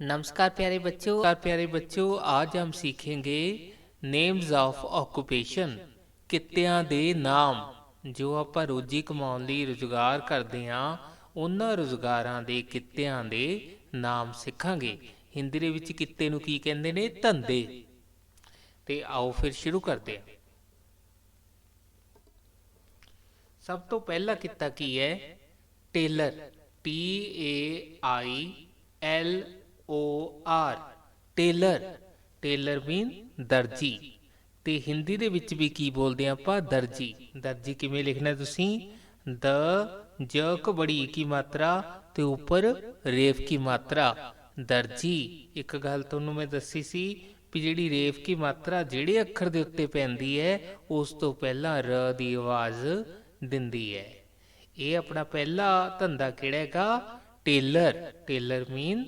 नमस्कार प्यारे बच्चों नमस्कार प्यारे बच्चों आज हम सीखेंगे ਨੇਮਸ ਆਫ ਆਕੂਪੇਸ਼ਨ ਕਿੱਤਿਆਂ ਦੇ ਨਾਮ ਜੋ ਆਪਾਂ ਰੋਜੀ ਕਮਾਉਣ ਲਈ ਰੁਜ਼ਗਾਰ ਕਰਦੇ ਹਾਂ ਉਹਨਾਂ ਰੁਜ਼ਗਾਰਾਂ ਦੇ ਕਿੱਤਿਆਂ ਦੇ ਨਾਮ ਸਿੱਖਾਂਗੇ ਹਿੰਦੀ ਦੇ ਵਿੱਚ ਕਿੱਤੇ ਨੂੰ ਕੀ ਕਹਿੰਦੇ ਨੇ ਧੰਦੇ ਤੇ ਆਓ ਫਿਰ ਸ਼ੁਰੂ ਕਰਦੇ ਹਾਂ ਸਭ ਤੋਂ ਪਹਿਲਾ ਕਿੱਤਾ ਕੀ ਹੈ tailor T A I L O R tailor tailor mean ਦਰਜੀ। ਤੇ ਹਿੰਦੀ ਦੇ ਵਿੱਚ ਵੀ ਕੀ ਬੋਲਦੇ ਆਪਾਂ? ਦਰਜੀ। ਦਰਜੀ ਕਿਵੇਂ ਲਿਖਣਾ ਤੁਸੀਂ? ਦ, ਜ ਬੜੀ ਕੀ ਮਾਤਰਾ ਤੇ ਉੱਪਰ ਰੇਫ ਕੀ ਮਾਤਰਾ। ਦਰਜੀ, ਇੱਕ ਗੱਲ ਤੁਹਾਨੂੰ ਮੈਂ ਦੱਸੀ ਸੀ ਵੀ ਜਿਹੜੀ ਰੇਫ ਕੀ ਮਾਤਰਾ ਜਿਹੜੇ ਅੱਖਰ ਦੇ ਉੱਤੇ ਪੈਂਦੀ ਹੈ, ਉਸ ਤੋਂ ਪਹਿਲਾਂ ਰ ਦੀ ਆਵਾਜ਼ ਦਿੰਦੀ ਹੈ। ਇਹ ਆਪਣਾ ਪਹਿਲਾ ਧੰਦਾ ਕਿਹੜਾ ਹੈਗਾ? ਟੇਲਰ। ਟੇਲਰ ਮੀਨ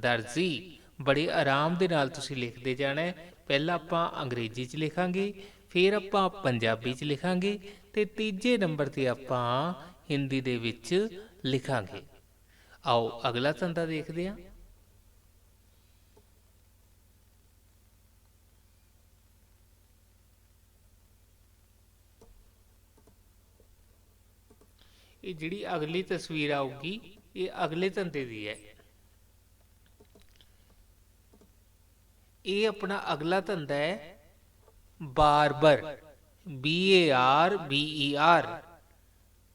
ਦਰਜੀ ਬੜੇ ਆਰਾਮ ਦੇ ਨਾਲ ਤੁਸੀਂ ਲਿਖਦੇ ਜਾਣਾ ਪਹਿਲਾਂ ਆਪਾਂ ਅੰਗਰੇਜ਼ੀ 'ਚ ਲਿਖਾਂਗੇ, ਫਿਰ ਆਪਾਂ ਪੰਜਾਬੀ 'ਚ ਲਿਖਾਂਗੇ ਤੇ ਤੀਜੇ ਨੰਬਰ ਤੇ ਆਪਾਂ ਹਿੰਦੀ ਦੇ ਵਿੱਚ ਲਿਖਾਂਗੇ। ਆਓ, ਅਗਲਾ ਧੰਦਾ ਦੇਖਦੇ ਹਾਂ। ਇਹ ਜਿਹੜੀ ਅਗਲੀ ਤਸਵੀਰ ਆਊਗੀ, ਇਹ ਅਗਲੇ ਧੰਦੇ ਦੀ ਹੈ। ਇਹ ਆਪਣਾ ਅਗਲਾ ਧੰਦਾ ਹੈ barber B A R B E R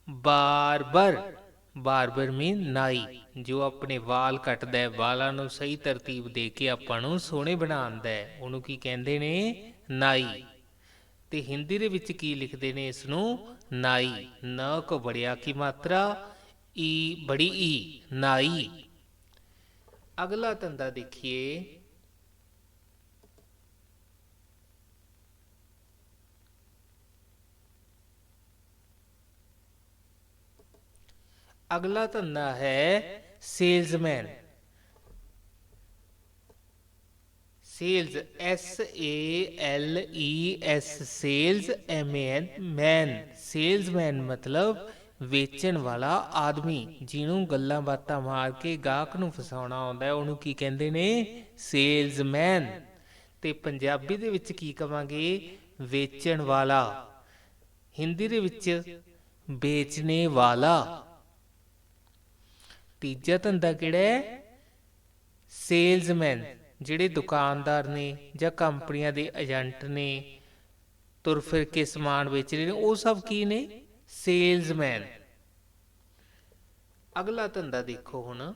barber. Barber mean ਨਾਈ, ਜੋ ਆਪਣੇ ਵਾਲ ਕੱਟਦਾ ਹੈ, ਵਾਲਾਂ ਨੂੰ ਸਹੀ ਤਰਤੀਬ ਦੇ ਕੇ ਆਪਾਂ ਨੂੰ ਸੋਹਣੇ ਬਣਾਉਂਦਾ ਹੈ। ਉਹਨੂੰ ਕੀ ਕਹਿੰਦੇ ਨੇ? ਨਾਈ। ਤੇ ਹਿੰਦੀ ਦੇ ਵਿੱਚ ਕੀ ਲਿਖਦੇ ਨੇ ਇਸ ਨੂੰ ਨਾਈ। ਨ ਕੋ ਬੜਿਆ ਕੀ ਮਾਤਰਾ? ਈ ਬੜੀ ਈ। ਨਾਈ। ਅਗਲਾ ਧੰਦਾ ਦੇਖੀਏ। ਅਗਲਾ ਧੰਦਾ ਹੈ salesman. Sales S A L E S sales M A N man. Salesman ਮਤਲਬ ਵੇਚਣ ਵਾਲਾ ਆਦਮੀ, ਜਿਹਨੂੰ ਗੱਲਾਂ ਬਾਤਾਂ ਮਾਰ ਕੇ ਗਾਹਕ ਨੂੰ ਫਸਾਉਣਾ ਆਉਂਦਾ ਹੈ। ਉਹਨੂੰ ਕੀ ਕਹਿੰਦੇ ਨੇ? ਸੇਲਜ਼ਮੈਨ। ਤੇ ਪੰਜਾਬੀ ਦੇ ਵਿੱਚ ਕੀ ਕਵਾਂਗੇ? ਵੇਚਣ ਵਾਲਾ। ਹਿੰਦੀ ਦੇ ਵਿੱਚ ਵੇਚਣੇ ਵਾਲਾ। ਤੀਜਾ ਧੰਦਾ ਕਿਹੜਾ ਹੈ? ਸੇਲਜ਼ਮੈਨ, ਜਿਹੜੇ ਦੁਕਾਨਦਾਰ ਨੇ ਜਾਂ ਕੰਪਨੀਆਂ ਦੇ ਏਜੰਟ ਨੇ, ਤੁਰ ਫਿਰ ਕੇ ਸਮਾਨ ਵੇਚ ਰਹੇ ਨੇ, ਉਹ ਸਭ ਕੀ ਨੇ? ਸੇਲਜ਼ਮੈਨ। ਅਗਲਾ ਧੰਦਾ ਦੇਖੋ ਹੁਣ।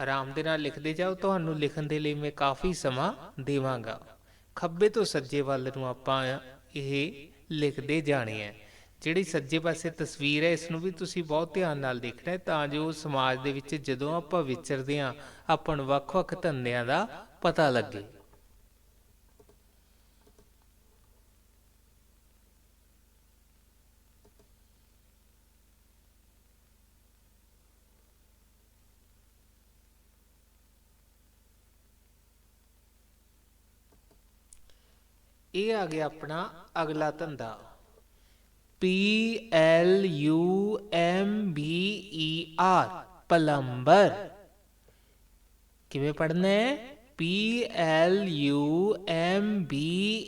ਆਰਾਮ ਦੇ ਨਾਲ ਲਿਖਦੇ ਜਾਓ, ਤੁਹਾਨੂੰ ਲਿਖਣ ਦੇ ਲਈ ਮੈਂ ਕਾਫੀ ਸਮਾਂ ਦੇਵਾਂਗਾ। ਖੱਬੇ ਤੋਂ ਸੱਜੇ ਵੱਲ ਨੂੰ ਆਪਾਂ ਇਹ ਲਿਖਦੇ ਜਾਣੇ ਹੈ। ਜਿਹੜੀ ਸੱਜੇ ਪਾਸੇ ਤਸਵੀਰ ਹੈ, ਇਸ ਨੂੰ ਵੀ ਤੁਸੀਂ ਬਹੁਤ ਧਿਆਨ ਨਾਲ ਦੇਖਣਾ ਹੈ, ਤਾਂ ਜੋ ਸਮਾਜ ਦੇ ਵਿੱਚ ਜਦੋਂ ਆਪਾਂ ਵਿਚਰਦੇ ਹਾਂ, ਆਪਾਂ ਨੂੰ ਵੱਖ-ਵੱਖ ਧੰਦਿਆਂ ਦਾ ਪਤਾ ਲੱਗੇ। ਇਹ ਆ ਗਿਆ ਆਪਣਾ ਅਗਲਾ ਧੰਦਾ। P L U M B E R plumber ਕਿਵੇਂ ਪੜਨਾ ਹੈ? P L U M B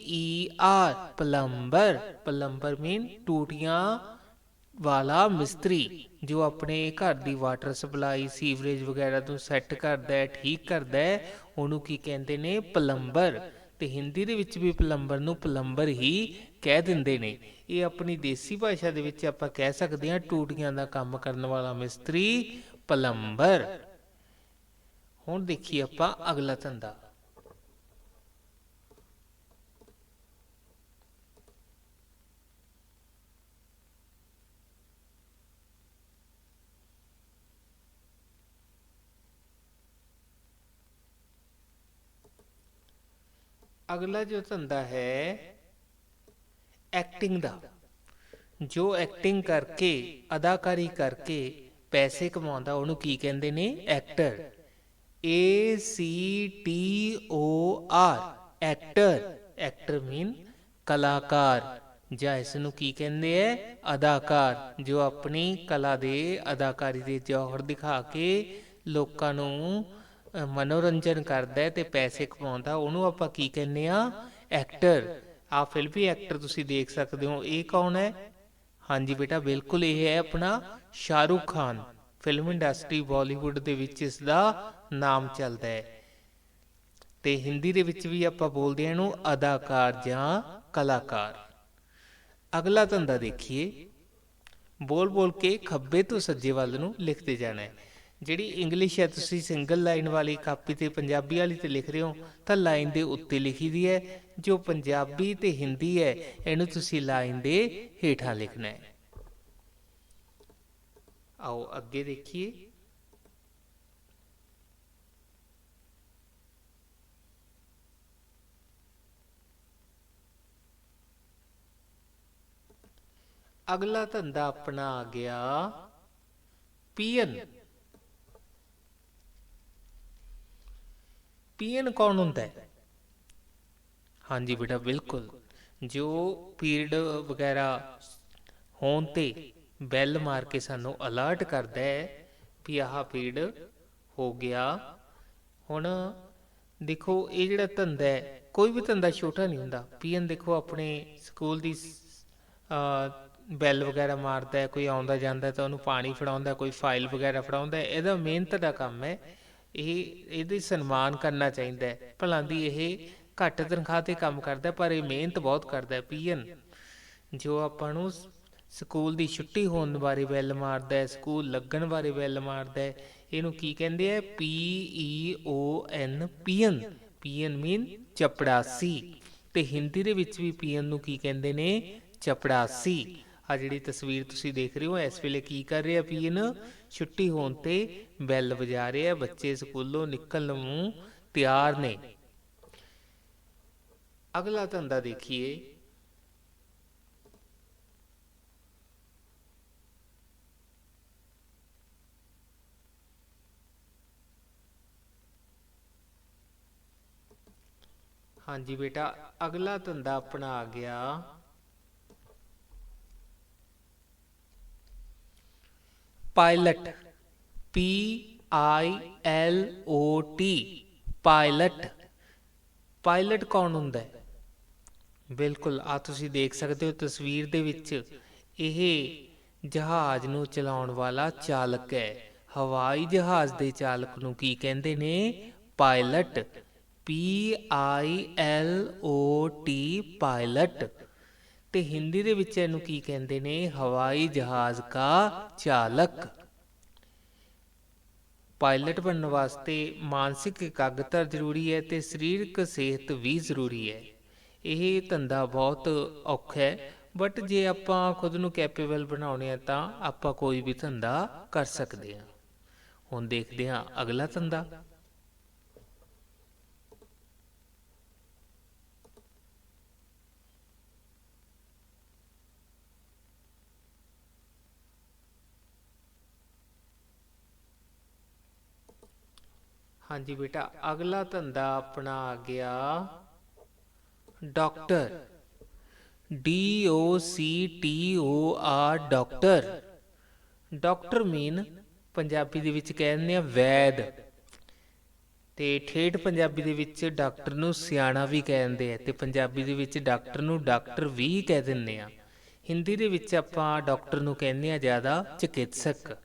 E R plumber plumber mean ਟੂਟੀਆਂ ਵਾਲਾ ਮਿਸਤਰੀ, ਜੋ ਆਪਣੇ ਘਰ ਦੀ ਵਾਟਰ ਸਪਲਾਈ ਸੀਵਰੇਜ ਵਗੈਰਾ ਨੂੰ ਸੈੱਟ ਕਰਦਾ ਹੈ, ਠੀਕ ਕਰਦਾ ਹੈ, ਉਹਨੂੰ ਕੀ ਕਹਿੰਦੇ ਨੇ? ਪਲੰਬਰ ਤੇ ਹਿੰਦੀ ਦੇ ਵਿੱਚ ਵੀ ਪਲੰਬਰ ਨੂੰ ਪਲੰਬਰ ਹੀ ਕਹਿ ਦਿੰਦੇ ਨੇ, ਇਹ ਆਪਣੀ ਦੇਸੀ ਭਾਸ਼ਾ ਦੇ ਵਿੱਚ ਆਪਾਂ ਕਹਿ ਸਕਦੇ ਹਾਂ ਟੂਟੀਆਂ ਦਾ ਕੰਮ ਕਰਨ ਵਾਲਾ ਮਿਸਤਰੀ ਪਲੰਬਰ। ਹੁਣ ਦੇਖੀਏ ਆਪਾਂ ਅਗਲਾ ਧੰਦਾ। ਅਗਲਾ ਜੋ ਧੰਦਾ ਹੈ ਐਕਟਿੰਗ ਦਾ। ਜੋ ਐਕਟਿੰਗ ਕਰਕੇ, ਅਦਾਕਾਰੀ ਕਰਕੇ ਪੈਸੇ ਕਮਾਉਂਦਾ, ਉਹਨੂੰ ਕੀ ਕਹਿੰਦੇ ਨੇ? Actor A C T O R actor actor mean ਕਲਾਕਾਰ। ਜਾਂ ਇਸ ਨੂੰ ਕੀ ਕਹਿੰਦੇ ਐ? ਅਦਾਕਾਰ। ਜੋ ਆਪਣੀ ਕਲਾ ਦੇ ਅਦਾਕਾਰੀ ਦੇ ਜੌਹਰ ਦਿਖਾ ਕੇ ਲੋਕਾਂ ਨੂੰ ਮਨੋਰੰਜਨ ਕਰਦਾ ਤੇ ਪੈਸੇ ਕਮਾਉਂਦਾ, ਉਹਨੂੰ ਆਪਾਂ ਕੀ ਕਹਿੰਦੇ ਆ? ਐਕਟਰ ਆ ਫਿਲਮੀ ਐਕਟਰ ਤੁਸੀਂ ਦੇਖ ਸਕਦੇ ਹੋ। ਇਹ ਕੌਣ ਹੈ? ਹਾਂਜੀ ਬੇਟਾ, ਬਿਲਕੁਲ ਇਹ ਹੈ ਆਪਣਾ ਸ਼ਾਹਰੁਖ ਖਾਨ। ਫਿਲਮ ਇੰਡਸਟਰੀ ਬਾਲੀਵੁੱਡ ਦੇ ਵਿੱਚ ਇਸ ਦਾ ਨਾਮ ਚੱਲਦਾ ਹੈ। ਤੇ ਹਿੰਦੀ ਦੇ ਵਿੱਚ ਵੀ ਆਪਾਂ ਬੋਲਦੇ ਹਾਂ ਇਹਨੂੰ ਅਦਾਕਾਰ ਜਾਂ ਕਲਾਕਾਰ। ਅਗਲਾ ਧੰਦਾ ਦੇਖੀਏ। ਬੋਲ ਬੋਲ ਕੇ ਖੱਬੇ ਤੋਂ ਸੱਜੇ ਵੱਲ ਨੂੰ ਲਿਖਦੇ ਜਾਣਾ ਹੈ। ਜਿਹੜੀ ਇੰਗਲਿਸ਼ ਹੈ, ਤੁਸੀਂ ਸਿੰਗਲ ਲਾਈਨ ਵਾਲੀ ਕਾਪੀ ਤੇ ਪੰਜਾਬੀ ਵਾਲੀ ਤੇ ਲਿਖ ਰਹੇ ਹੋ, ਤਾਂ ਲਾਈਨ ਦੇ ਉੱਤੇ ਲਿਖੀ ਦੀ ਹੈ, ਜੋ ਪੰਜਾਬੀ ਤੇ ਹਿੰਦੀ ਹੈ, ਇਹਨੂੰ ਤੁਸੀਂ ਲਾਈਨ ਦੇ ਹੇਠਾਂ ਲਿਖਣਾ ਹੈ। ਆਓ, ਅੱਗੇ ਦੇਖੀਏ। ਅਗਲਾ ਧੰਦਾ ਆਪਣਾ ਆ ਗਿਆ ਪੀਐਨ ਪੀਐਨ ਕੌਣ ਹੁੰਦਾ ਹੈ? ਹਾਂਜੀ ਬੇਟਾ, ਬਿਲਕੁਲ। ਜੋ ਪੀਰੀਅਡ ਵਗੈਰਾ ਹੋਣ ਤੇ ਬੈਲ ਮਾਰ ਕੇ ਸਾਨੂੰ ਅਲਰਟ ਕਰਦਾ ਹੈ ਵੀ ਆਹ ਪੀਰੀਅਡ ਹੋ ਗਿਆ। ਹੁਣ ਦੇਖੋ, ਇਹ ਜਿਹੜਾ ਧੰਦਾ ਹੈ, ਕੋਈ ਵੀ ਧੰਦਾ ਛੋਟਾ ਨਹੀਂ ਹੁੰਦਾ। ਪੀਐਨ ਦੇਖੋ, ਆਪਣੇ ਸਕੂਲ ਦੀ ਬੈਲ ਵਗੈਰਾ ਮਾਰਦਾ ਹੈ, ਕੋਈ ਆਉਂਦਾ ਜਾਂਦਾ ਤਾਂ ਉਹਨੂੰ ਪਾਣੀ ਫੜਾਉਂਦਾ ਕੋਈ ਫਾਈਲ ਵਗੈਰਾ ਫੜਾਉਂਦਾ ਇਹਦਾ ਮਿਹਨਤ ਦਾ ਕੰਮ ਹੈ ਇਹ, ਇਹਦੇ ਸਨਮਾਨ ਕਰਨਾ ਚਾਹੀਦਾ ਹੈ। ਭਲਾਂ ਦੀ ਇਹ ਘੱਟ ਤਨਖਾਹ ਤੇ ਕੰਮ ਕਰਦਾ, ਪਰ ਇਹ ਮਿਹਨਤ ਬਹੁਤ ਕਰਦਾ ਪੀਐਨ। ਜੋ ਆਪਾਂ ਨੂੰ ਸਕੂਲ ਦੀ ਛੁੱਟੀ ਹੋਣ ਬਾਰੇ ਬੈਲ ਮਾਰਦਾ ਹੈ, ਸਕੂਲ ਲੱਗਣ ਬਾਰੇ ਬੈਲ ਮਾਰਦਾ ਹੈ, ਇਹਨੂੰ ਕੀ ਕਹਿੰਦੇ ਆ? P E O N, peon. Peon mean ਚਪੜਾਸੀ। ਤੇ ਹਿੰਦੀ ਦੇ ਵਿੱਚ ਵੀ ਪੀਐਨ ਨੂੰ ਕੀ ਕਹਿੰਦੇ ਨੇ? ਚਪੜਾਸੀ। ਆ ਜਿਹੜੀ ਤਸਵੀਰ ਤੁਸੀਂ ਦੇਖ ਰਹੇ ਹੋ, ਇਸ ਵੇਲੇ ਕੀ ਕਰ ਰਿਹਾ ਪੀਐਨ ਛੁੱਟੀ ਹੋਣ ਤੇ ਬੈਲ ਵਜਾ ਰਿਹਾ, ਬੱਚੇ ਸਕੂਲੋਂ ਨਿਕਲਣ ਨੂੰ ਤਿਆਰ ਨੇ। ਅਗਲਾ ਧੰਦਾ ਦੇਖੀਏ। ਹਾਂਜੀ ਬੇਟਾ, ਅਗਲਾ ਧੰਦਾ ਆਪਣਾ ਆ ਗਿਆ। Pilot P I L O T pilot pilot ਕੌਣ ਹੁੰਦਾ ਹੈ? ਬਿਲਕੁਲ ਆ ਤੁਸੀਂ ਦੇਖ ਸਕਦੇ ਹੋ ਤਸਵੀਰ ਦੇ ਵਿੱਚ ਇਹ ਜਹਾਜ਼ ਨੂੰ ਚਲਾਉਣ ਵਾਲਾ ਚਾਲਕ ਹੈ। ਹਵਾਈ ਜਹਾਜ਼ ਦੇ ਚਾਲਕ ਨੂੰ ਕੀ ਕਹਿੰਦੇ ਨੇ? Pilot P I L O T pilot ਤੇ ਹਿੰਦੀ ਦੇ ਵਿੱਚ ਇਹਨੂੰ ਕੀ ਕਹਿੰਦੇ ਨੇ? ਹਵਾਈ ਜਹਾਜ਼ ਦਾ ਚਾਲਕ। ਪਾਇਲਟ ਬਣਨ ਵਾਸਤੇ ਮਾਨਸਿਕ ਇਕਾਗਰਤਾ ਜ਼ਰੂਰੀ ਹੈ ਤੇ ਸਰੀਰਕ ਸਿਹਤ ਵੀ ਜ਼ਰੂਰੀ ਹੈ। ਇਹ ਧੰਦਾ ਬਹੁਤ ਔਖਾ ਹੈ ਬਟ ਜੇ ਆਪਾਂ ਖੁਦ ਨੂੰ ਕੈਪੇਬਲ ਬਣਾਉਣੇ ਆ ਤਾਂ ਆਪਾਂ ਕੋਈ ਵੀ ਧੰਦਾ ਕਰ ਸਕਦੇ ਹਾਂ। ਹੁਣ ਦੇਖਦੇ ਹਾਂ ਅਗਲਾ ਧੰਦਾ। ਹਾਂਜੀ ਬੇਟਾ, ਅਗਲਾ ਧੰਦਾ ਆਪਣਾ ਆ ਗਿਆ doctor. D O C T O R doctor. Doctor mean Punjabi ਦੇ ਵਿੱਚ ਕਹਿੰਦੇ ਆ ਵੈਦ। ਤੇ ਠੇਠ ਪੰਜਾਬੀ ਦੇ ਵਿੱਚ ਡਾਕਟਰ ਨੂੰ ਸਿਆਣਾ ਵੀ ਕਹਿੰਦੇ ਆ ਤੇ ਪੰਜਾਬੀ ਦੇ ਵਿੱਚ ਡਾਕਟਰ ਨੂੰ ਡਾਕਟਰ ਵੀ ਕਹਿ ਦਿੰਦੇ ਆ। ਹਿੰਦੀ ਦੇ ਵਿੱਚ ਆਪਾਂ ਡਾਕਟਰ ਨੂੰ ਕਹਿੰਦੇ ਆ ਜ਼ਿਆਦਾ ਚਿਕਿਤਸਕ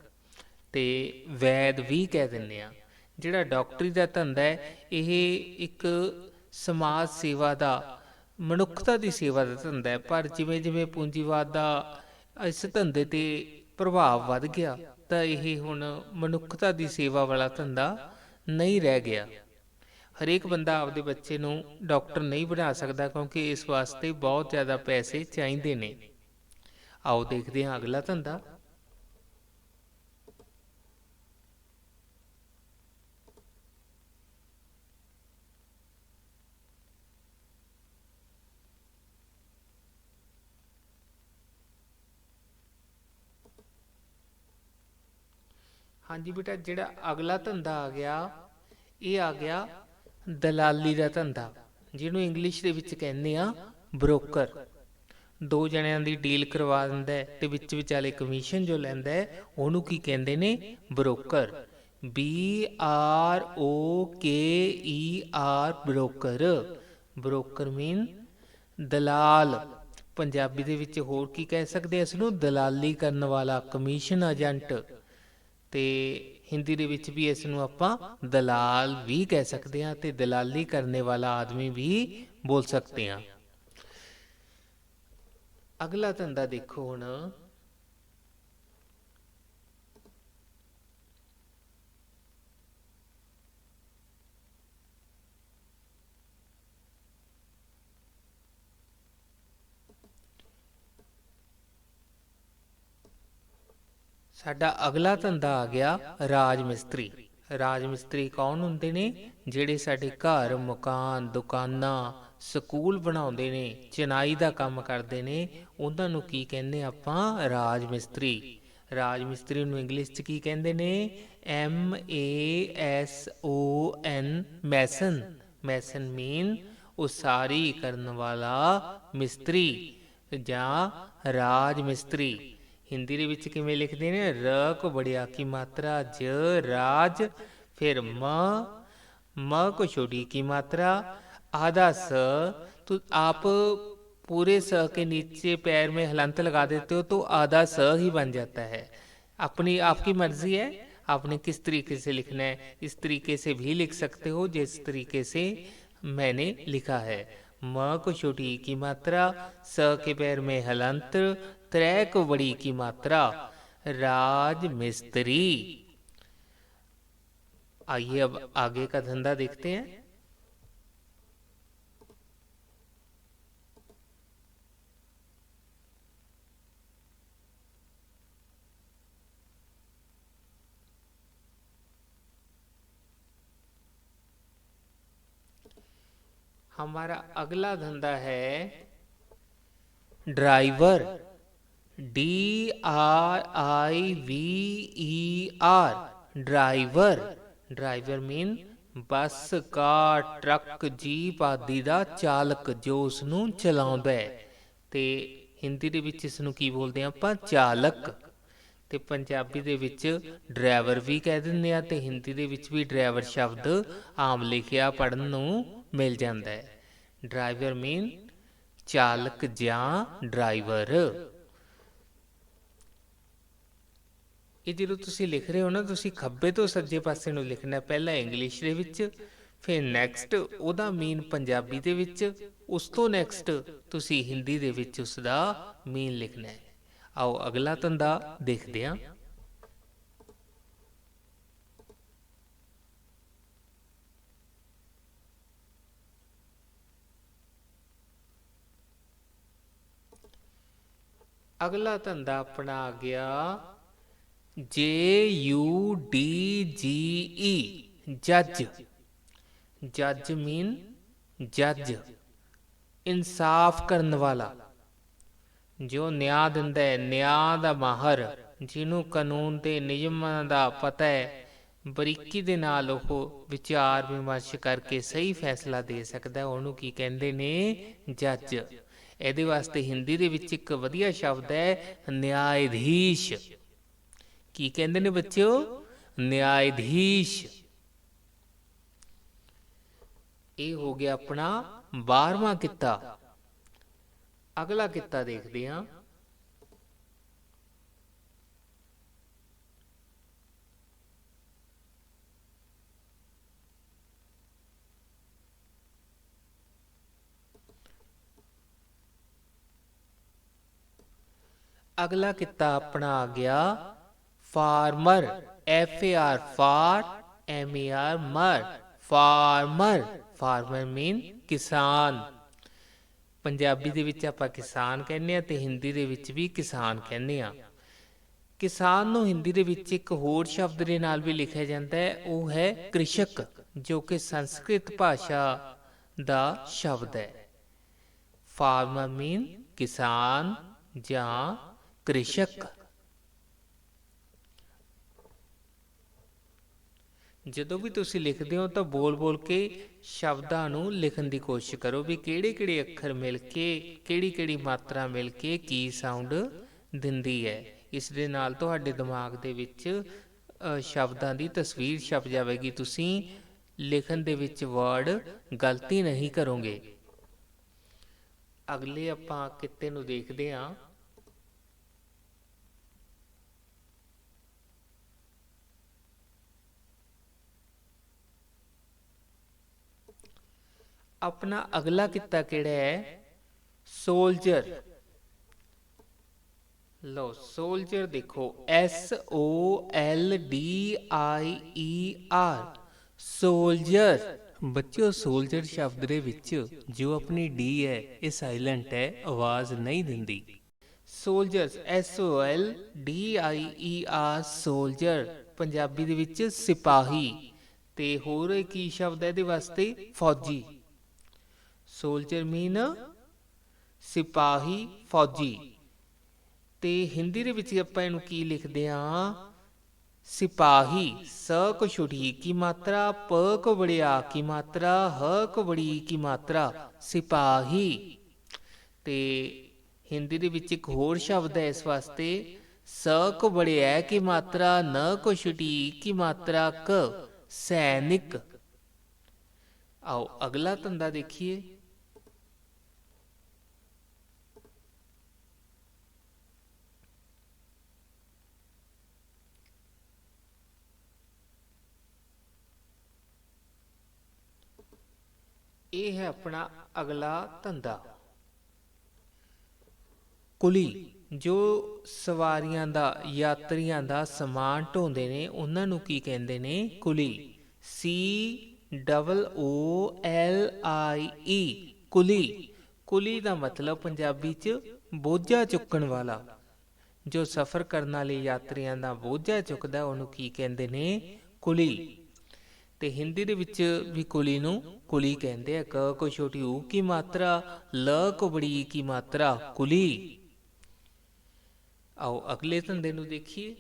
ਤੇ ਵੈਦ ਵੀ ਕਹਿ ਦਿੰਦੇ ਆ। ਜਿਹੜਾ ਡਾਕਟਰੀ ਦਾ ਧੰਦਾ ਹੈ, ਇਹ ਇੱਕ ਸਮਾਜ ਸੇਵਾ ਦਾ, ਮਨੁੱਖਤਾ ਦੀ ਸੇਵਾ ਦਾ ਧੰਦਾ ਹੈ। ਪਰ ਜਿਵੇਂ ਜਿਵੇਂ ਪੂੰਜੀਵਾਦ ਦਾ ਇਸ ਧੰਦੇ ਤੇ ਪ੍ਰਭਾਵ ਵੱਧ ਗਿਆ, ਤਾਂ ਇਹ ਹੁਣ ਮਨੁੱਖਤਾ ਦੀ ਸੇਵਾ ਵਾਲਾ ਧੰਦਾ ਨਹੀਂ ਰਹਿ ਗਿਆ। ਹਰੇਕ ਬੰਦਾ ਆਪਦੇ ਬੱਚੇ ਨੂੰ ਡਾਕਟਰ ਨਹੀਂ ਬਣਾ ਸਕਦਾ, ਕਿਉਂਕਿ ਇਸ ਵਾਸਤੇ ਬਹੁਤ ਜ਼ਿਆਦਾ ਪੈਸੇ ਚਾਹੀਦੇ ਨੇ। ਆਓ ਦੇਖਦੇ ਹਾਂ ਅਗਲਾ ਧੰਦਾ। ਹਾਂਜੀ ਬੇਟਾ, ਜਿਹੜਾ ਅਗਲਾ ਧੰਦਾ ਆ ਗਿਆ, ਇਹ ਆ ਗਿਆ ਦਲਾਲੀ ਦਾ ਧੰਦਾ, ਜਿਹਨੂੰ ਇੰਗਲਿਸ਼ ਦੇ ਵਿੱਚ ਕਹਿੰਦੇ ਆ ਬ੍ਰੋਕਰ ਦੋ ਜਣਿਆਂ ਦੀ ਡੀਲ ਕਰਵਾ ਦਿੰਦਾ ਹੈ ਤੇ ਵਿੱਚ ਵਿਚਾਲੇ ਕਮਿਸ਼ਨ ਜੋ ਲੈਂਦਾ ਹੈ, ਉਹਨੂੰ ਕੀ ਕਹਿੰਦੇ ਨੇ? Broker B R O K E R broker broker mean ਦਲਾਲ। ਪੰਜਾਬੀ ਦੇ ਵਿੱਚ ਹੋਰ ਕੀ ਕਹਿ ਸਕਦੇ ਹਾਂ ਇਸ ਨੂੰ? ਦਲਾਲੀ ਕਰਨ ਵਾਲਾ ਕਮਿਸ਼ਨ ਏਜੰਟ ਤੇ ਹਿੰਦੀ ਦੇ ਵਿੱਚ ਵੀ ਇਸ ਨੂੰ ਆਪਾਂ ਦਲਾਲ ਵੀ ਕਹਿ ਸਕਦੇ ਹਾਂ ਤੇ ਦਲਾਲੀ ਕਰਨੇ ਵਾਲਾ ਆਦਮੀ ਵੀ ਬੋਲ ਸਕਦੇ ਹਾਂ। ਅਗਲਾ ਧੰਦਾ ਦੇਖੋ ਹੁਣ ਸਾਡਾ ਅਗਲਾ ਧੰਦਾ ਆ ਗਿਆ ਰਾਜ ਮਿਸਤਰੀ। ਰਾਜ ਮਿਸਤਰੀ ਕੌਣ ਹੁੰਦੇ ਨੇ? ਜਿਹੜੇ ਸਾਡੇ ਘਰ, ਮਕਾਨ, ਦੁਕਾਨਾਂ, ਸਕੂਲ ਬਣਾਉਂਦੇ ਨੇ ਚਿਨਾਈ ਦਾ ਕੰਮ ਕਰਦੇ ਨੇ, ਉਹਨਾਂ ਨੂੰ ਕੀ ਕਹਿੰਦੇ ਆਪਾਂ? ਰਾਜ ਮਿਸਤਰੀ। ਰਾਜ ਮਿਸਤਰੀ ਨੂੰ ਇੰਗਲਿਸ਼ 'ਚ ਕੀ ਕਹਿੰਦੇ ਨੇ? M A S O N mason. Mason mean ਉਸਾਰੀ ਕਰਨ ਵਾਲਾ ਮਿਸਤਰੀ ਜਾਂ ਰਾਜ ਮਿਸਤਰੀ। ਹਿੰਦੀ ਦੇ ਵਿੱਚ ਕਿਵੇਂ ਲਿਖਦੇ ਨੇ ਰ ਕੋ ਬੜਿਆ ਕੀ ਮਾਤਰਾ ਜ ਰਾਜ ਫਿਰ ਮ ਮ को छोटी की मात्रा आधा स तो आप पूरे स के नीचे पैर में हलंत लगा देते हो तो आधा स ही बन जाता है अपनी आपकी मर्जी है आपने किस तरीके से लिखना है इस तरीके से भी लिख सकते हो जिस तरीके से मैंने लिखा है म को छोटी की मात्रा, स के पैर में हलंत, त्रै को बड़ी की मात्रा। राज मिस्त्री। आइए अब आगे का धंधा देखते हैं। हमारा अगला धंधा है driver D R I V E R driver driver mean bus car truck jeep ਆਦਿ ਦਾ ਚਾਲਕ ਜੋ ਉਸ ਨੂੰ ਚਲਾਉਂਦਾ ਹੈ ਤੇ ਹਿੰਦੀ ਦੇ ਵਿੱਚ ਇਸ ਨੂੰ ਕੀ ਬੋਲਦੇ ਆ ਆਪਾਂ ਚਾਲਕ ਤੇ ਪੰਜਾਬੀ ਦੇ ਵਿੱਚ ਡਰਾਈਵਰ ਵੀ ਕਹਿ ਦਿੰਦੇ ਆ ਤੇ ਹਿੰਦੀ ਦੇ ਵਿੱਚ ਵੀ ਡਰਾਈਵਰ ਸ਼ਬਦ ਆਮ ਲਿਖਿਆ ਪੜਨ ਨੂੰ ਮਿਲ ਜਾਂਦਾ ਹੈ ਡਰਾਈਵਰ ਮੀਨ ਚਾਲਕ ਜਾਂ ਡਰਾਈਵਰ। ਇਹ ਜਦੋਂ ਤੁਸੀਂ ਲਿਖ ਰਹੇ ਹੋ ਨਾ, ਤੁਸੀਂ ਖੱਬੇ ਤੋਂ ਸੱਜੇ ਪਾਸੇ ਨੂੰ ਲਿਖਣਾ ਪਹਿਲਾਂ ਇੰਗਲਿਸ਼ ਦੇ ਵਿੱਚ, ਫਿਰ ਨੈਕਸਟ ਉਹਦਾ ਮੀਨ ਪੰਜਾਬੀ ਦੇ ਵਿੱਚ, ਉਸ ਤੋਂ ਨੈਕਸਟ ਤੁਸੀਂ ਹਿੰਦੀ ਦੇ ਵਿੱਚ ਉਸ ਦਾ ਮੀਨ ਲਿਖਣਾ ਹੈ। ਆਓ ਅਗਲਾ ਧੰਦਾ ਦੇਖਦੇ ਹਾਂ। ਅਗਲਾ ਧੰਦਾ ਅਪਣਾ ਗਿਆ ਜੇ ਯੂ ਡੀ ਜੀ ਈ, ਜੱਜ। ਜੱਜ ਮੀਨ ਜੱਜ, ਇਨਸਾਫ ਕਰਨ ਵਾਲਾ। ਜੋ ਨਿਆਂ ਦਿੰਦਾ ਹੈ, ਨਿਆਂ ਦਾ ਮਾਹਰ, ਜਿਹਨੂੰ ਕਾਨੂੰਨ ਤੇ ਨਿਯਮਾਂ ਦਾ ਪਤਾ ਹੈ, ਬਰੀਕੀ ਦੇ ਨਾਲ ਉਹ ਵਿਚਾਰ ਵਿਮਰਸ਼ ਕਰਕੇ ਸਹੀ ਫੈਸਲਾ ਦੇ ਸਕਦਾ ਹੈ। ਉਹਨੂੰ ਕੀ ਕਹਿੰਦੇ ਨੇ? ਜੱਜ। ਇਹਦੇ ਵਾਸਤੇ ਹਿੰਦੀ ਦੇ ਵਿੱਚ ਇੱਕ ਵਧੀਆ ਸ਼ਬਦ ਹੈ ਨਿਆਇਧੀਸ਼। ਕੀ ਕਹਿੰਦੇ ਨੇ ਬੱਚਿਓ? ਨਿਆਇਧੀਸ਼। ਇਹ ਹੋ ਗਿਆ ਆਪਣਾ 12ਵਾਂ ਕਿੱਤਾ। ਅਗਲਾ ਕਿੱਤਾ ਦੇਖਦੇ ਹਾਂ। ਅਗਲਾ ਕਿੱਤਾ ਆਪਣਾ ਆ ਗਿਆ, farmer F A R far M A R mer, farmer farmer mean ਕਿਸਾਨ। ਪੰਜਾਬੀ ਦੇ ਵਿੱਚ ਆਪਾਂ ਕਿਸਾਨ ਕਹਿੰਦੇ ਆ ਤੇ ਹਿੰਦੀ ਦੇ ਵਿੱਚ ਵੀ ਕਿਸਾਨ ਕਹਿੰਦੇ ਆ ਕਿਸਾਨ ਨੂੰ ਹਿੰਦੀ ਦੇ ਵਿੱਚ ਇੱਕ ਹੋਰ ਸ਼ਬਦ ਦੇ ਨਾਲ ਵੀ ਲਿਖਿਆ ਜਾਂਦਾ ਹੈ, ਉਹ ਹੈ ਕ੍ਰਿਸ਼ਕ, ਜੋ ਕਿ ਸੰਸਕ੍ਰਿਤ ਭਾਸ਼ਾ ਦਾ ਸ਼ਬਦ ਹੈ। ਫਾਰਮਰ ਮੀਨ ਕਿਸਾਨ ਜਾਂ ਕ੍ਰਿਸ਼ਕ। ਜਦੋਂ ਵੀ ਤੁਸੀਂ ਲਿਖਦੇ ਹੋ ਤਾਂ ਬੋਲ-ਬੋਲ ਕੇ ਸ਼ਬਦਾਂ ਨੂੰ ਲਿਖਣ ਦੀ ਕੋਸ਼ਿਸ਼ ਕਰੋ ਵੀ ਕਿਹੜੇ-ਕਿਹੜੇ ਅੱਖਰ ਮਿਲ ਕੇ ਕਿਹੜੀ-ਕਿਹੜੀ ਮਾਤਰਾ ਮਿਲ ਕੇ ਕੀ ਸਾਊਂਡ ਦਿੰਦੀ ਹੈ। ਇਸ ਦੇ ਨਾਲ ਤੁਹਾਡੇ ਦਿਮਾਗ ਦੇ ਵਿੱਚ ਸ਼ਬਦਾਂ ਦੀ ਤਸਵੀਰ ਛਪ ਜਾਵੇਗੀ। ਤੁਸੀਂ ਲਿਖਣ ਦੇ ਵਿੱਚ ਵਰਡ ਗਲਤੀ ਨਹੀਂ ਕਰੋਗੇ। ਅਗਲੇ ਆਪਾਂ ਕਿੱਤੇ ਨੂੰ ਦੇਖਦੇ ਹਾਂ। ਆਪਣਾ ਅਗਲਾ ਕਿੱਤਾ ਕਿਹੜਾ ਹੈ? ਸੋਲਜਰ। ਲਓ, ਸੋਲਜਰ ਦੇਖੋ। S O L D I E R soldier. ਬੱਚਿਓ, ਸੋਲਜਰ ਸ਼ਬਦ ਦੇ ਵਿੱਚ ਜੋ ਆਪਣੀ D ਹੈ, ਇਹ ਸਾਇਲੈਂਟ ਹੈ, ਆਵਾਜ਼ ਨਹੀਂ ਦਿੰਦੀ। Soldiers S O L D I E R soldier. Punjabi ਦੇ ਵਿੱਚ ਸਿਪਾਹੀ। ਤੇ ਹੋਰ ਕੀ ਸ਼ਬਦ ਹੈ ਇਹਦੇ ਵਾਸਤੇ? ਫੌਜੀ। ਸੋਲਜਰ ਮੀਨ ਸਿਪਾਹੀ ਫੌਜੀ। ਤੇ ਹਿੰਦੀ ਦੇ ਵਿੱਚ ਆਪਾਂ ਇਹਨੂੰ ਕੀ ਲਿਖਦੇ ਆ ਸਿਪਾਹੀ। ਸ ਕੋ ਛੋਟੀ ਕੀ ਮਾਤਰਾ, ਪ ਕੋ ਬੜਿਆ ਕੀ ਮਾਤਰਾ, ਹ ਕੋ ਬੜੀ ਕੀ ਮਾਤਰਾ। ਸਿਪਾਹੀ। ਤੇ ਹਿੰਦੀ ਦੇ ਵਿੱਚ ਇੱਕ ਹੋਰ ਸ਼ਬਦ ਹੈ ਇਸ ਵਾਸਤੇ, ਸ ਕੋ ਬੜਿਆ ਕੀ ਮਾਤਰਾ, ਨ ਕੋ ਛੋਟੀ ਕੀ ਮਾਤਰਾ, ਕ। ਸੈਨਿਕ। ਆਓ ਅਗਲਾ ਧੰਦਾ ਦੇਖੀਏ। ਇਹ ਹੈ ਆਪਣਾ ਅਗਲਾ ਧੰਦਾ। ਕੁਲੀ, ਜੋ ਸਵਾਰੀਆਂ ਦਾ, ਯਾਤਰੀਆਂ ਦਾ ਸਮਾਨ ਢੋਂਦੇ ਨੇ, ਉਹਨਾਂ ਨੂੰ ਕੀ ਕਹਿੰਦੇ ਨੇ? ਕੁਲੀ ਸੀ double O L I E Quli. Coolie ਦਾ ਮਤਲਬ ਪੰਜਾਬੀ ਚ ਬੋਝਾ ਚੁੱਕਣ ਵਾਲਾ। ਜੋ ਸਫ਼ਰ ਕਰਨ ਵਾਲੇ ਯਾਤਰੀਆਂ ਦਾ ਬੋਝਾ ਚੁੱਕਦਾ, ਉਹਨੂੰ ਕੀ ਕਹਿੰਦੇ ਨੇ? ਕੁਲੀ। ਤੇ ਹਿੰਦੀ ਦੇ ਵਿੱਚ ਵੀ ਕੁਲੀ ਨੂੰ ਕੁਲੀ ਕਹਿੰਦੇ ਆ, ਕ ਕੋ ਛੋਟੀ ਊ ਕੀ ਮਾਤਰਾ, ਲ ਕੋ ਬੜੀ ਕੀ ਮਾਤਰਾ, ਕੁਲੀ। ਆਓ ਅਗਲੇ ਧੰਦੇ ਨੂੰ ਦੇਖੀਏ।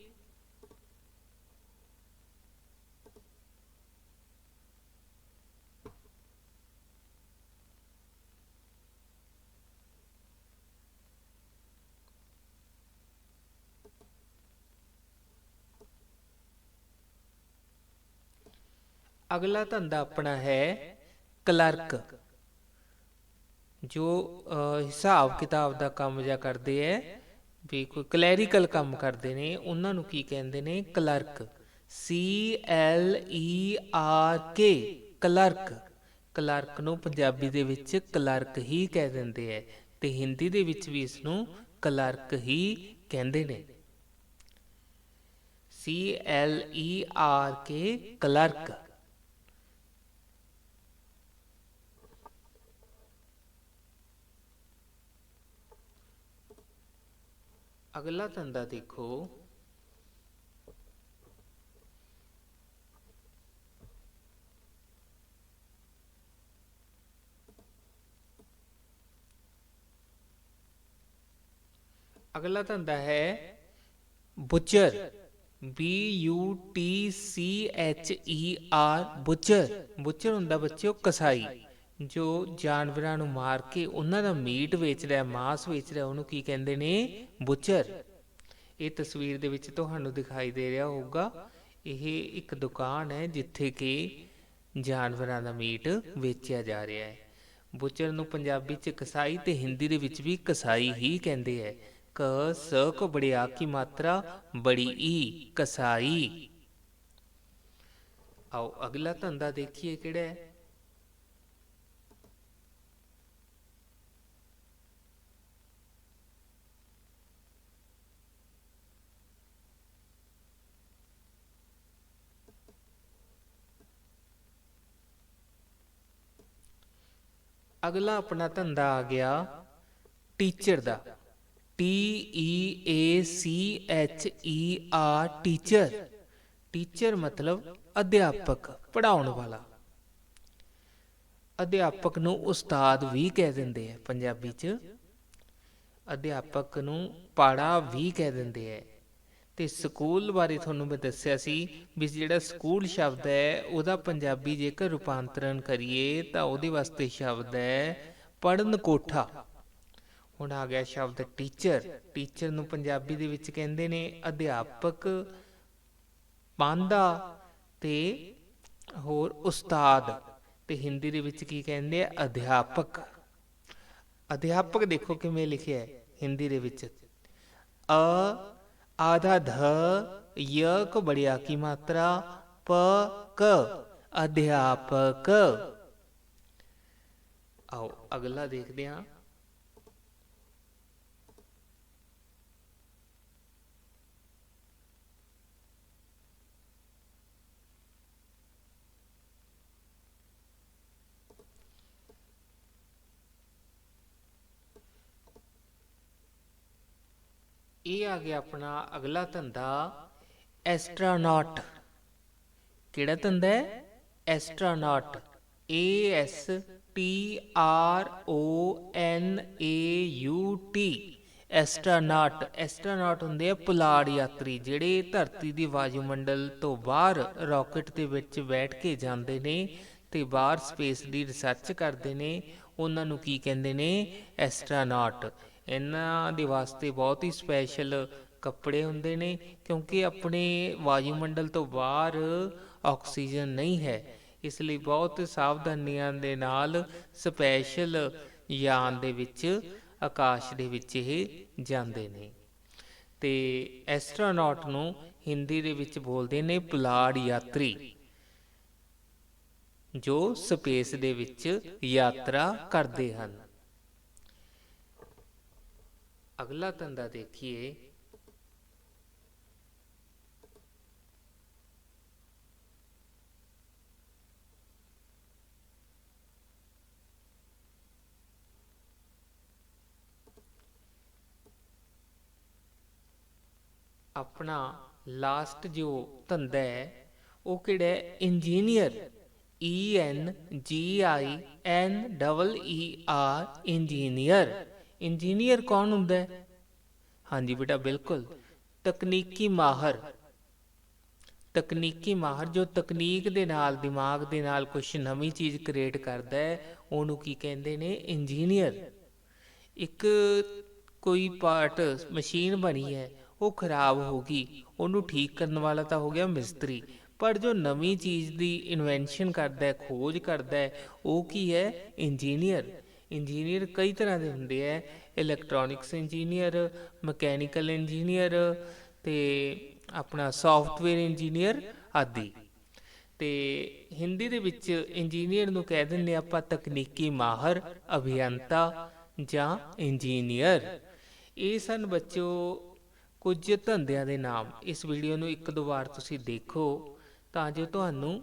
ਅਗਲਾ ਧੰਦਾ ਆਪਣਾ ਹੈ ਕਲਰਕ, ਜੋ ਹਿਸਾਬ ਕਿਤਾਬ ਦਾ ਕੰਮ ਜਾਂ ਕਰਦੇ ਐ, ਵੀ ਕੋਈ ਕਲੈਰੀਕਲ ਕੰਮ ਕਰਦੇ ਨੇ, ਉਹਨਾਂ ਨੂੰ ਕੀ ਕਹਿੰਦੇ ਨੇ? Clerk, C L E R K, clerk. Clerk ਨੂੰ ਪੰਜਾਬੀ ਦੇ ਵਿੱਚ ਕਲਰਕ ਹੀ ਕਹਿ ਦਿੰਦੇ ਐ ਤੇ ਹਿੰਦੀ ਦੇ ਵਿੱਚ ਵੀ ਇਸ ਨੂੰ ਕਲਰਕ ਹੀ ਕਹਿੰਦੇ ਨੇ। C L E R K, clerk. ਅਗਲਾ ਧੰਦਾ ਦੇਖੋ। ਅਗਲਾ ਧੰਦਾ ਹੈ butcher. B U T C H E R, butcher. Butcher ਹੁੰਦਾ ਬੱਚਿਓ ਕਸਾਈ। ਜੋ ਜਾਨਵਰਾਂ ਨੂੰ ਮਾਰ ਕੇ ਉਹਨਾਂ ਦਾ ਮੀਟ ਵੇਚ ਰਿਹਾ, ਮਾਸ ਵੇਚ ਰਿਹਾ, ਉਹਨੂੰ ਕੀ ਕਹਿੰਦੇ ਨੇ? ਬੁਚਰ। ਇਹ ਤਸਵੀਰ ਦੇ ਵਿੱਚ ਤੁਹਾਨੂੰ ਦਿਖਾਈ ਦੇ ਰਿਹਾ ਹੋਊਗਾ। ਇਹ ਇੱਕ ਦੁਕਾਨ ਹੈ ਜਿੱਥੇ ਕਿ ਜਾਨਵਰਾਂ ਦਾ ਮੀਟ ਵੇਚਿਆ ਜਾ ਰਿਹਾ ਹੈ। ਬੁਚਰ ਨੂੰ ਪੰਜਾਬੀ ਚ ਕਸਾਈ ਤੇ ਹਿੰਦੀ ਦੇ ਵਿੱਚ ਵੀ ਕਸਾਈ ਹੀ ਕਹਿੰਦੇ ਹੈ। ਕ, ਸ, ਕੋ ਬੜਿਆ ਕੀ ਮਾਤਰਾ, ਬੜੀ ਈ, ਕਸਾਈ। ਆਓ ਅਗਲਾ ਧੰਦਾ ਦੇਖੀਏ ਕਿਹੜਾ ਹੈ। ਅਗਲਾ ਆਪਣਾ ਧੰਦਾ ਆ ਗਿਆ ਟੀਚਰ ਦਾ। T E A C H E R teacher. Teacher ਮਤਲਬ ਅਧਿਆਪਕ ਪੜਾਉਣ ਵਾਲਾ। ਅਧਿਆਪਕ ਨੂੰ ਉਸਤਾਦ ਵੀ ਕਹਿ ਦਿੰਦੇ ਆ ਪੰਜਾਬੀ ਚ। ਅਧਿਆਪਕ ਨੂੰ ਪਾੜਾ ਵੀ ਕਹਿ ਦਿੰਦੇ ਆ ਤੇ ਸਕੂਲ ਬਾਰੇ ਤੁਹਾਨੂੰ ਮੈਂ ਦੱਸਿਆ ਸੀ ਵੀ ਜਿਹੜਾ ਸਕੂਲ ਸ਼ਬਦ ਹੈ, ਉਹਦਾ ਪੰਜਾਬੀ ਜੇਕਰ ਰੂਪਾਂਤਰਨ ਕਰੀਏ ਤਾਂ ਉਹਦੇ ਵਾਸਤੇ ਸ਼ਬਦ ਹੈ ਪੜਨ ਕੋਠਾ। ਹੁਣ ਆ ਗਿਆ ਸ਼ਬਦ ਟੀਚਰ। ਟੀਚਰ ਨੂੰ ਪੰਜਾਬੀ ਦੇ ਵਿੱਚ ਕਹਿੰਦੇ ਨੇ ਅਧਿਆਪਕ ਪਾਂਦਾ ਤੇ ਹੋਰ ਉਸਤਾਦ ਤੇ ਹਿੰਦੀ ਦੇ ਵਿੱਚ ਕੀ ਕਹਿੰਦੇ ਆ? ਅਧਿਆਪਕ। ਅਧਿਆਪਕ ਦੇਖੋ ਕਿਵੇਂ ਲਿਖਿਆ ਹੈ ਹਿੰਦੀ ਦੇ ਵਿੱਚ। ਅ ਆਧਾ ਧ य ਕੋ ਬੜਿਆ ਕੀ ਮਾਤਰਾ ਪ ਕ ਅਧਿਆਪਕ ਆਓ ਅਗਲਾ ਦੇਖਦੇ ਹਾਂ ਇਹ ਆ ਗਿਆ ਆਪਣਾ ਅਗਲਾ ਧੰਦਾ ਐਸਟ੍ਰੋਨੌਟ। ਕਿਹੜਾ ਧੰਦਾ ਹੈ? Astronaut. A S T R O N A U T astronaut. Astronaut ਹੁੰਦੇ ਆ ਪੁਲਾੜ ਯਾਤਰੀ, ਜਿਹੜੇ ਧਰਤੀ ਦੀ ਵਾਯੂਮੰਡਲ ਤੋਂ ਬਾਹਰ ਰਾਕਟ ਦੇ ਵਿੱਚ ਬੈਠ ਕੇ ਜਾਂਦੇ ਨੇ ਤੇ ਬਾਹਰ ਸਪੇਸ ਦੀ ਰਿਸਰਚ ਕਰਦੇ ਨੇ। ਉਹਨਾਂ ਨੂੰ ਕੀ ਕਹਿੰਦੇ ਨੇ? ਐਸਟ੍ਰੋਨੌਟ। ਇਹਨਾਂ ਦੇ ਵਾਸਤੇ ਬਹੁਤ ਹੀ ਸਪੈਸ਼ਲ ਕੱਪੜੇ ਹੁੰਦੇ ਨੇ, ਕਿਉਂਕਿ ਆਪਣੇ ਵਾਯੂਮੰਡਲ ਤੋਂ ਬਾਹਰ ਆਕਸੀਜਨ ਨਹੀਂ ਹੈ। ਇਸ ਲਈ ਬਹੁਤ ਸਾਵਧਾਨੀਆਂ ਦੇ ਨਾਲ ਸਪੈਸ਼ਲ ਯਾਨ ਦੇ ਵਿੱਚ, ਆਕਾਸ਼ ਦੇ ਵਿੱਚ ਇਹ ਜਾਂਦੇ ਨੇ। ਤੇ ਐਸਟ੍ਰੋਨੌਟ ਨੂੰ ਹਿੰਦੀ ਦੇ ਵਿੱਚ ਬੋਲਦੇ ਨੇ ਪੁਲਾੜ ਯਾਤਰੀ, ਜੋ ਸਪੇਸ ਦੇ ਵਿੱਚ ਯਾਤਰਾ ਕਰਦੇ ਹਨ। ਅਗਲਾ ਧੰਦਾ ਦੇਖੀਏ। ਆਪਣਾ ਲਾਸਟ ਜੋ ਧੰਦਾ ਹੈ, ਉਹ ਕਿਹੜਾ engineer E N G I N double E R engineer engineer ਕੌਣ ਹੁੰਦਾ ਹੈ? ਹਾਂਜੀ ਬੇਟਾ, ਬਿਲਕੁਲ। ਤਕਨੀਕੀ ਮਾਹਰ। ਤਕਨੀਕੀ ਮਾਹਰ ਜੋ ਤਕਨੀਕ ਦੇ ਨਾਲ, ਦਿਮਾਗ ਦੇ ਨਾਲ ਕੁਝ ਨਵੀਂ ਚੀਜ਼ ਕ੍ਰੀਏਟ ਕਰਦਾ ਹੈ, ਉਹਨੂੰ ਕੀ ਕਹਿੰਦੇ ਨੇ? ਇੰਜੀਨੀਅਰ ਇੱਕ ਕੋਈ ਪਾਰਟ ਮਸ਼ੀਨ ਬਣੀ ਹੈ, ਉਹ ਖਰਾਬ ਹੋ ਗਈ, ਉਹਨੂੰ ਠੀਕ ਕਰਨ ਵਾਲਾ ਤਾਂ ਹੋ ਗਿਆ ਮਿਸਤਰੀ। ਪਰ ਜੋ ਨਵੀਂ ਚੀਜ਼ ਦੀ ਇਨਵੈਂਸ਼ਨ ਕਰਦਾ ਹੈ, ਖੋਜ ਕਰਦਾ ਹੈ, ਉਹ ਕੀ ਹੈ? ਇੰਜੀਨੀਅਰ ਇੰਜੀਨੀਅਰ ਕਈ ਤਰ੍ਹਾਂ ਦੇ ਹੁੰਦੇ ਹੈ ਇਲੈਕਟ੍ਰੋਨਿਕਸ ਇੰਜੀਨੀਅਰ, ਮਕੈਨੀਕਲ ਇੰਜੀਨੀਅਰ ਤੇ ਆਪਣਾ ਸੌਫਟਵੇਅਰ ਇੰਜੀਨੀਅਰ ਆਦਿ। ਤੇ ਹਿੰਦੀ ਦੇ ਵਿੱਚ ਇੰਜੀਨੀਅਰ ਨੂੰ ਕਹਿ ਦਿੰਦੇ ਆਪਾਂ ਤਕਨੀਕੀ ਮਾਹਰ ਅਭਿਯੰਤਾ ਜਾਂ ਇੰਜੀਨੀਅਰ। ਇਹ ਸਨ ਬੱਚੋ ਕੁਝ ਧੰਦਿਆਂ ਦੇ ਨਾਮ। ਇਸ ਵੀਡੀਓ ਨੂੰ ਇੱਕ ਦੋ ਵਾਰ ਤੁਸੀਂ ਦੇਖੋ ਤਾਂ ਜੋ ਤੁਹਾਨੂੰ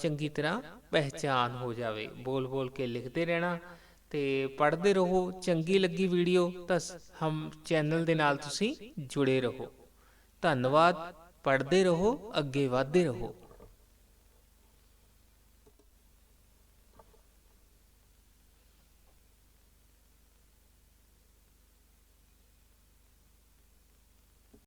ਚੰਗੀ ਤਰ੍ਹਾਂ ਪਹਿਚਾਨ ਹੋ ਜਾਵੇ। ਬੋਲ ਬੋਲ ਕੇ ਲਿਖਦੇ ਰਹਿਣਾ ਤੇ ਪੜ੍ਹਦੇ ਰਹੋ, ਚੰਗੀ ਲੱਗੀ ਵੀਡੀਓ ਤਾਂ ਹਮ ਚੈਨਲ ਦੇ ਨਾਲ ਤੁਸੀਂ ਜੁੜੇ ਰਹੋ। ਧੰਨਵਾਦ, ਪੜ੍ਹਦੇ ਰਹੋ, ਅੱਗੇ ਵਧਦੇ ਰਹੋ।